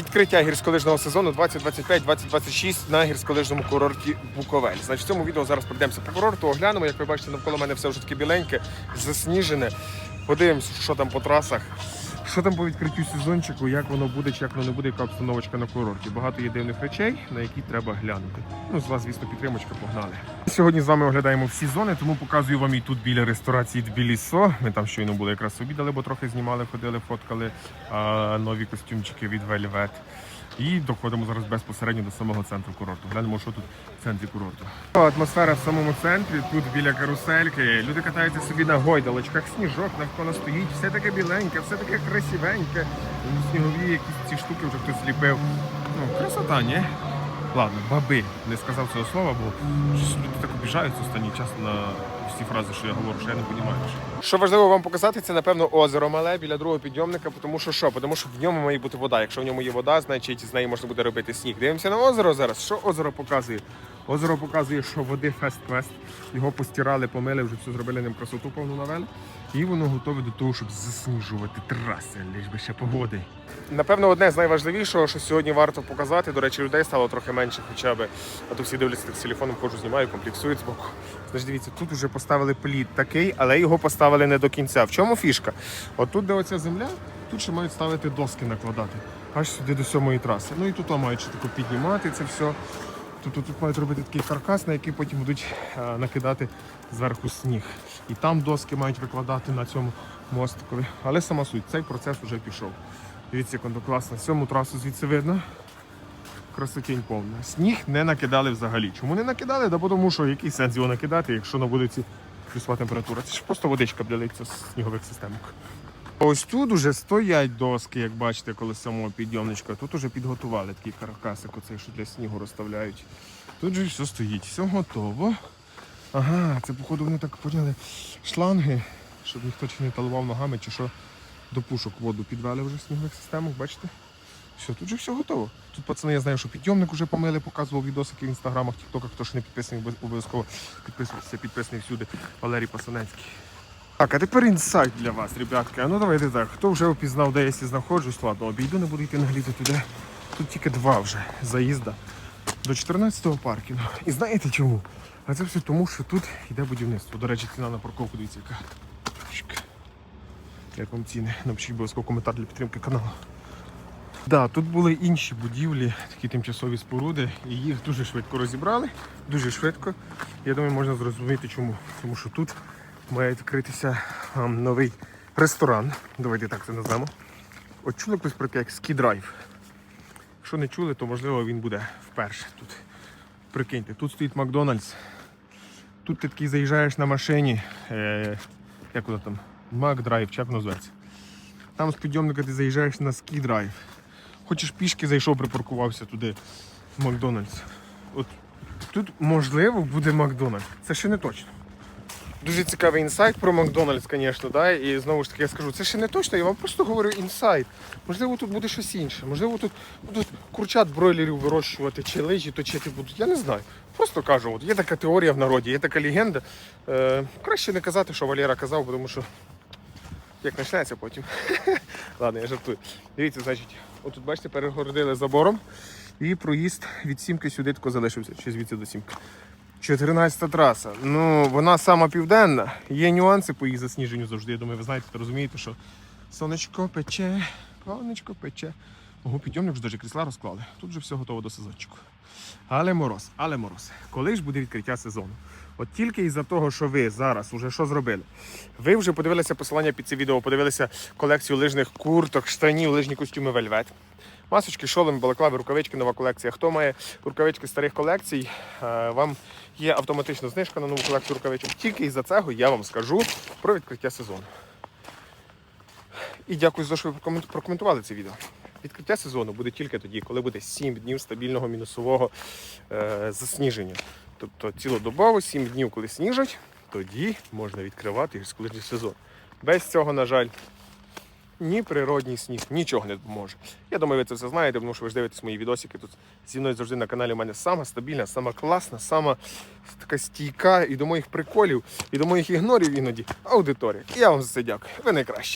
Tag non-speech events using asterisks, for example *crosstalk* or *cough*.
Відкриття гірськолижного сезону 2025-2026 на гірськолижному курорті Буковель. Значить, цьому відео зараз пройдемося по курорту, оглянемо. Як ви бачите, навколо мене все вже таке біленьке, засніжене. Подивимося, що там по трасах. Що там по відкриттю сезончику, як воно буде, чи як воно не буде, яка обстановочка на курорті. Багато є дивних речей, на які треба глянути. Ну, з вас, звісно, підтримочка, погнали. Сьогодні з вами оглядаємо всі зони, тому показую вам і тут біля ресторації Тбілісо. Ми там щойно були якраз обідали, бо трохи знімали, ходили, фоткали а, нові костюмчики від Velvet. І доходимо зараз безпосередньо до самого центру курорту. Глянемо, що тут в центрі курорту. Атмосфера в самому центрі, тут біля карусельки. Люди катаються собі на гойдалочках, сніжок навколо стоїть, все таке біленьке, все таке красивеньке. Снігові якісь ці штуки вже хтось ліпив. Ну, красота, ні? Ладно, баби. Не сказав цього слова, бо щось люди так обіжаються останній час на всі фрази, що я говорю, що я не розумію. Що важливо вам показати, це напевно озеро мале біля другого підйомника, тому що що? Тому що в ньому має бути вода. Якщо в ньому є вода, значить з неї можна буде робити сніг. Дивимося на озеро зараз. Що озеро показує? Озеро показує, що води фест-квест. Його постирали, помили, вже все зробили ним красоту повну навели. І воно готове до того, щоб засніжувати траси, лиш би ще погоди. Напевно, одне з найважливішого, що сьогодні варто показати. До речі, людей стало трохи менше, хоча б. А то всі дивляться так з телефоном, ходжу, знімаю, комплексують з боку. Значить, дивіться, тут вже поставили плід такий, але його поставили не до кінця. В чому фішка? От тут, де оця земля, тут ще мають ставити доски накладати. Аж сюди до сьомої траси. Ну і тут мають ще тако піднімати це все. Тут, тут, мають робити такий каркас, на який потім будуть е, накидати зверху сніг. І там доски мають викладати на цьому мостикові. Але сама суть, цей процес вже пішов. Дивіться, як класно. Сьому трасу звідси видно. Красотінь повна. Сніг не накидали взагалі. Чому не накидали? Да тому що який сенс його накидати, якщо на вулиці плюсова температура. Це ж просто водичка блялиться з снігових системок. Ось тут уже стоять доски, як бачите, коло самого підйомничка. Тут уже підготували такий каркасик, оцей, що для снігу розставляють. Тут же все стоїть, все готово. Ага, це походу вони так поняли шланги, щоб ніхто чи не талував ногами, чи що до пушок воду підвели вже в снігових системах, бачите? Все, тут же все готово. Тут пацани, я знаю, що підйомник вже помили, показував відосики в інстаграмах, тіктоках, хто ж не підписаний, обов'язково підписуйтесь, підписаний всюди. Валерій Пасанецький. Так, а тепер інсайт для вас, ребятки. А ну давайте так. Хто вже опізнав, де я сі знаходжусь, ладно, обійду, не буду йти нагліти туди. Тут тільки два вже заїзда до 14-го паркінгу. І знаєте чому? А це все тому, що тут йде будівництво. До речі, ціна на парковку, дивіться, яка. Як вам ціни? Напишіть обов'язково коментар для підтримки каналу. Да, тут були інші будівлі, такі тимчасові споруди, і їх дуже швидко розібрали. Дуже швидко. Я думаю, можна зрозуміти чому. Тому що тут має відкритися ем, новий ресторан. Давайте так це назвемо. От чули хтось про таке як Drive? Якщо не чули, то можливо він буде вперше тут. Прикиньте, тут стоїть Макдональдс. Тут ти такий заїжджаєш на машині. Е, як воно там? Макдрайв, як зветься. Там з підйомника ти заїжджаєш на ski драйв. Хочеш пішки зайшов, припаркувався туди в Макдональдс. От тут можливо буде Макдональдс. Це ще не точно. Дуже цікавий інсайт про Макдональдс, звісно, да? і знову ж таки я скажу, це ще не точно, я вам просто говорю інсайт. Можливо, тут буде щось інше. Можливо, тут будуть курчат бройлерів вирощувати, чи лижі точити будуть. Я не знаю. Просто кажу, от є така теорія в народі, є така легенда. Е, краще не казати, що Валера казав, тому що як почнеться потім. *laughs* Ладно, я жартую. Дивіться, значить, отут, бачите, перегородили забором. І проїзд від сімки сюди тако залишився, чи звідси до сімки. 14 траса. Ну, вона сама південна. Є нюанси по її засніженню завжди. Я думаю, ви знаєте, розумієте, що сонечко пече, сонечко пече. Ого, підйомник вже навіть крісла розклали. Тут вже все готово до сезончику. Але мороз, але мороз. Коли ж буде відкриття сезону? От тільки із-за того, що ви зараз уже що зробили? Ви вже подивилися посилання під це відео, подивилися колекцію лижних курток, штанів, лижні костюми Вельвет. Масочки, шолом, балаклави, рукавички, нова колекція. Хто має рукавички старих колекцій, е, вам є автоматична знижка на нову колекцію рукавичок. Тільки із-за цього я вам скажу про відкриття сезону. І дякую за що ви прокоментували це відео. Відкриття сезону буде тільки тоді, коли буде 7 днів стабільного мінусового е, засніження. Тобто цілодобово 7 днів, коли сніжать, тоді можна відкривати гірськолижний сезон. Без цього, на жаль, ні природній сніг, нічого не допоможе. Я думаю, ви це все знаєте, тому що ви ж дивитесь мої відосики. Тут зі мною завжди на каналі у мене сама стабільна, сама класна, сама така стійка і до моїх приколів, і до моїх ігнорів іноді аудиторія. І я вам за це дякую. Ви найкращі.